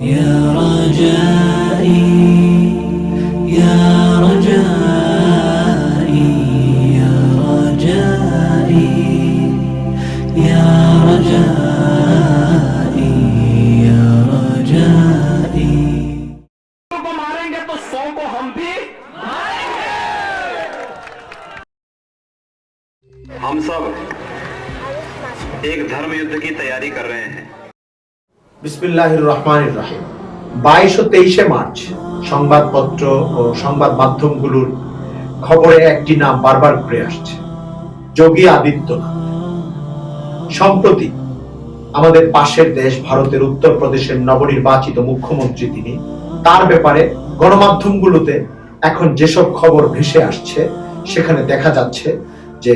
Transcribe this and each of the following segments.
يا رجائي يا رجائي يا رجائي يا رجائي يا رجائي को मारेंगे तो सौ को हम भी हम सब एक धर्म युद्ध की तैयारी कर रहे हैं বিসমিল্লাহির রহমানির রহিম বাইশ ও তেইশে মার্চ, সংবাদপত্র ও সংবাদ মাধ্যমগুলোর খবরে একটি নাম বারবার ঘুরে আসছে, যোগী আদিত্যনাথ। সম্প্রতি আমাদের পাশের দেশ ভারতের উত্তরপ্রদেশের নবনির্বাচিত মুখ্যমন্ত্রী তিনি, তার ব্যাপারে গণমাধ্যমগুলোতে এখন যেসব খবর ভেসে আসছে, সেখানে দেখা যাচ্ছে যে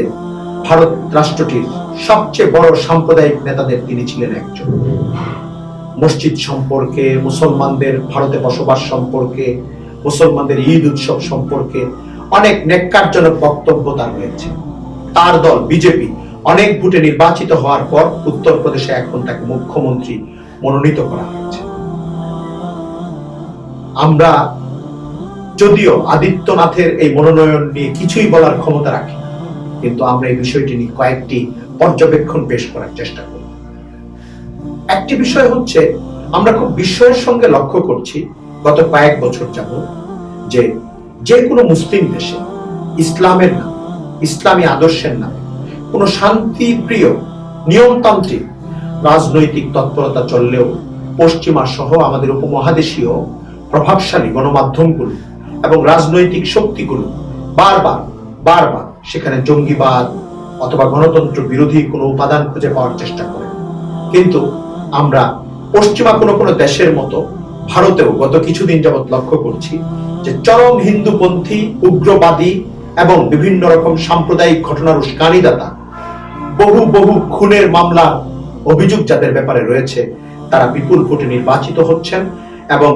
ভারত রাষ্ট্রটির সবচেয়ে বড় সাম্প্রদায়িক নেতাদের তিনি ছিলেন একজন। মসজিদ সম্পর্কে, মুসলমানদের ভারতে বসবাস সম্পর্কে, মুসলমানদের ঈদ উৎসব সম্পর্কে অনেক নেককারজনক বক্তব্য তার রয়েছে। তার দল, বিজেপি, অনেক ভোটে নির্বাচিত হওয়ার পর উত্তরপ্রদেশে এখন তাকে মুখ্যমন্ত্রী মনোনীত করা হয়েছে। আমরা যদিও আদিত্যনাথের এই মনোনয়ন নিয়ে কিছুই বলার ক্ষমতা রাখি কিন্তু আমরা এই বিষয়টি নিয়ে কয়েকটি পর্যবেক্ষণ পেশ করার চেষ্টা করি একটি বিষয় হচ্ছে, আমরা খুব বিস্ময়ের সঙ্গে লক্ষ্য করছি গত কয়েক বছর যাব যে যে কোনো মুসলিম দেশে ইসলামের নাম, ইসলামী আদর্শের নামে কোনো শান্তিপ্রিয় নিয়মতান্ত্রিক রাজনৈতিক তৎপরতা চললেও পশ্চিমা সহ আমাদের উপমহাদেশীয় প্রভাবশালী গণমাধ্যমগুলো এবং রাজনৈতিক শক্তিগুলো বারবার বারবার সেখানে জঙ্গিবাদ অথবা গণতন্ত্র বিরোধী কোনো উপাদান খুঁজে পাওয়ার চেষ্টা করে। কিন্তু আমরা পশ্চিমা কোনো কোনো দেশের মতো ভারতেও গত কিছুদিন যাবৎ লক্ষ্য করছি যে চরম হিন্দুপন্থী, উগ্রবাদী এবং বিভিন্ন রকম সাম্প্রদায়িক ঘটনার উস্কানিদাতা বহু বহু খুনের মামলা অভিযোগ যাদের ব্যাপারে রয়েছে, তারা বিপুল ভোটে নির্বাচিত হচ্ছেন এবং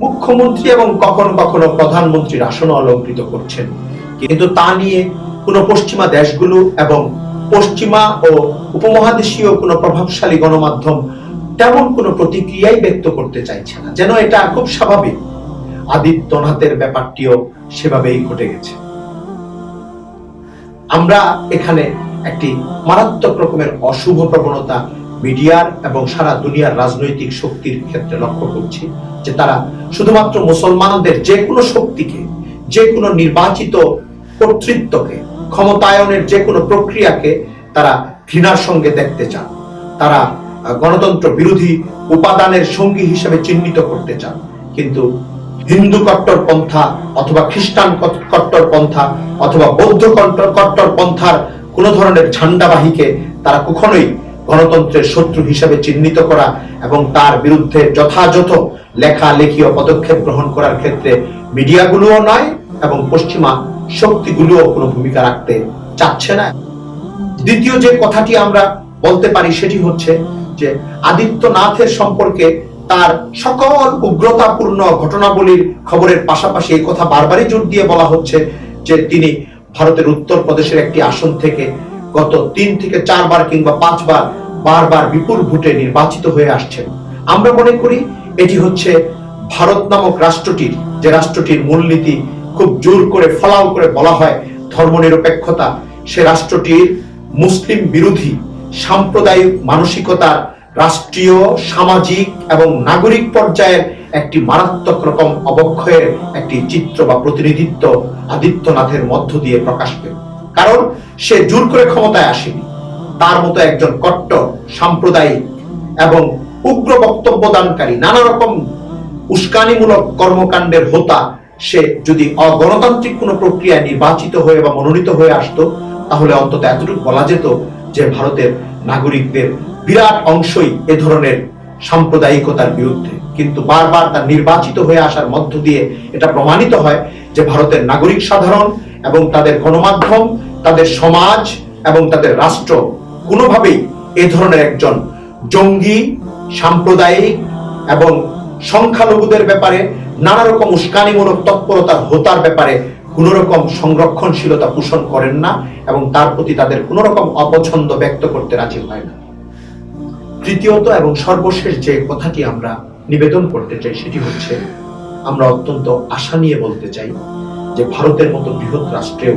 মুখ্যমন্ত্রী এবং কখনো কখনো প্রধানমন্ত্রীর আসন অলঙ্কৃত করছেন। কিন্তু তা নিয়ে কোনো পশ্চিমা দেশগুলো এবং পশ্চিমা ও উপমহাদেশীয় কোনো প্রভাবশালী গণমাধ্যম তেমন কোনো প্রতিক্রিয়াই ব্যক্ত করতে চাইছে না। যেন এটা খুব স্বাভাবিক। আদিত্যনাথের ব্যাপারটিও সেভাবেই ঘটে গেছে। আমরা এখানে একটি মারাত্মক রকমের অশুভ প্রবণতা মিডিয়ার এবং সারা দুনিয়ার রাজনৈতিক শক্তির ক্ষেত্রে লক্ষ্য করছি, যে তারা শুধুমাত্র মুসলমানদের যে কোনো শক্তিকে, যে কোনো নির্বাচিত কর্তৃত্বকে, ক্ষমতায়নের যে কোনো প্রক্রিয়াকে তারা ঘৃণার সঙ্গে দেখতে চান। তারা গণতন্ত্র বিরোধী উপাদানের সঙ্গী হিসেবে চিহ্নিত করতে চান। কিন্তু হিন্দু কট্টর পন্থা অথবা খ্রিস্টান কট্টর পন্থা অথবা বৌদ্ধ কট্টর কট্টর পন্থার কোন ধরনের ঝান্ডাবাহীকে তারা কখনোই গণতন্ত্রের শত্রু হিসেবে চিহ্নিত করা এবং তার বিরুদ্ধে যথাযথ লেখালেখি ও পদক্ষেপ গ্রহণ করার ক্ষেত্রে মিডিয়াগুলোও নয় এবং পশ্চিমা শক্তিগুলোও কোনো ভূমিকা রাখতে চাচ্ছে না। দ্বিতীয় যে কথাটি আমরা বলতে পারি সেটি হচ্ছে যে আদিত্যনাথের সম্পর্কে তার সকল উগ্রতাপূর্ণ ঘটনাবলীর খবরের পাশাপাশি এই কথা বারবারই জোর দিয়ে বলা হচ্ছে যে তিনি ভারতের উত্তর প্রদেশের একটি আসন থেকে গত তিন থেকে চারবার কিংবা পাঁচবার বারবার বিপুল ভোটে নির্বাচিত হয়ে আসছেন। আমরা মনে করি এটি হচ্ছে ভারত নামক রাষ্ট্রটির, যে রাষ্ট্রটির মূলনীতি খুব জোর করে, ফলাও করে বলা হয় ধর্মনিরপেক্ষতা, সে রাষ্ট্রটির মুসলিম বিরোধী সাম্প্রদায়িক মানসিকতার রাষ্ট্রীয়, সামাজিক এবং নাগরিক পর্যায়ের একটি মারাত্মক রকম অবক্ষয়ের একটি চিত্র বা প্রতিনিধিত্ব আদিত্যনাথের মধ্য দিয়ে প্রকাশ পেল। কারণ সে জোর করে ক্ষমতায় আসেনি। তার মতো একজন কট্টর সাম্প্রদায়িক এবং উগ্র বক্তব্য দানকারী নানা রকম উস্কানিমূলক কর্মকাণ্ডের হোতা সে যদি অগণতান্ত্রিক কোনো প্রক্রিয়ায় নির্বাচিত হয়ে বা মনোনীত হয়ে আসতো, তাহলে অন্তত এতটুকু বলা যেত যে ভারতের নাগরিকদের বিরাট অংশই এ ধরনের সাম্প্রদায়িকতার বিরুদ্ধে। কিন্তু বারবার তার নির্বাচিত হয়ে আসার মধ্য দিয়ে এটা প্রমাণিত হয় যে ভারতের নাগরিক সাধারণ এবং তাদের গণমাধ্যম, তাদের সমাজ এবং তাদের রাষ্ট্র কোনোভাবেই এ ধরনের একজন জঙ্গি, সাম্প্রদায়িক এবং সংখ্যালঘুদের ব্যাপারে নানা রকম উস্কানিমূলক তৎপরতার হোতার ব্যাপারে কোন রকম সংরক্ষণশীলতা পোষণ করেন না এবং তার প্রতি তাদের কোন রকম অপছন্দ ব্যক্ত করতে রাজি হয় না। তৃতীয়ত এবং সর্বশেষ যে কথাটি আমরা নিবেদন করতে চাই সেটি হচ্ছে, আমরা অত্যন্ত আশা নিয়ে বলতে চাই যে ভারতের মতো বৃহৎ রাষ্ট্রেও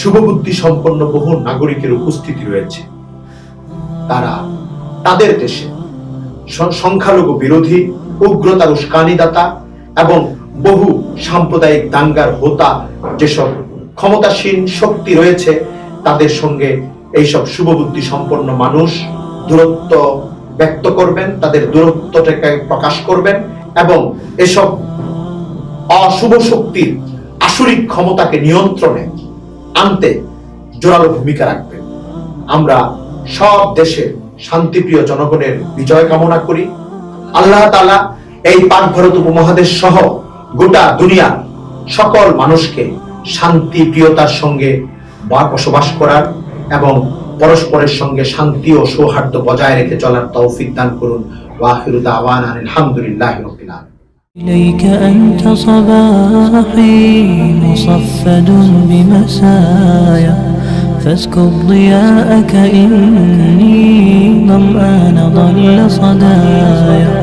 শুভবুদ্ধি সম্পন্ন বহু নাগরিকের উপস্থিতি রয়েছে। তারা তাদের দেশে সংখ্যালঘু বিরোধী, উগ্রতার উস্কানিদাতা এবং বহু সাম্প্রদায়িক দাঙ্গার হোতা, যেসব ক্ষমতাসীন শক্তি রয়েছে, তাদের সঙ্গে এইসব শুভবুদ্ধি সম্পন্ন মানুষ দূরত্ব ব্যক্ত করবেন, তাদের দূরত্বটাকে প্রকাশ করবেন এবং এসব অশুভ শক্তির আসরিক ক্ষমতাকে নিয়ন্ত্রণে আনতে জোরালো ভূমিকা রাখবেন। আমরা সব দেশের শান্তিপ্রিয় জনগণের বিজয় কামনা করি। আল্লাহ তাআলা এই পাক ভারত উপমহাদেশ সহ গোটা দুনিয়ার সকল মানুষকে শান্তি প্রিয়তার সঙ্গে বা- বসবাস করার এবং পরস্পরের সঙ্গে শান্তি ও সৌহার্দ্য বজায় রেখে চলার তৌফিক দান করুন ওয়াহিরু দাওয়ানা আলহামদুলিল্লাহি রাব্বিল আলামিন إليك أنت صباحي مصفد بمسايا فاسكب ضياءك إني ظمآن ضل صدايا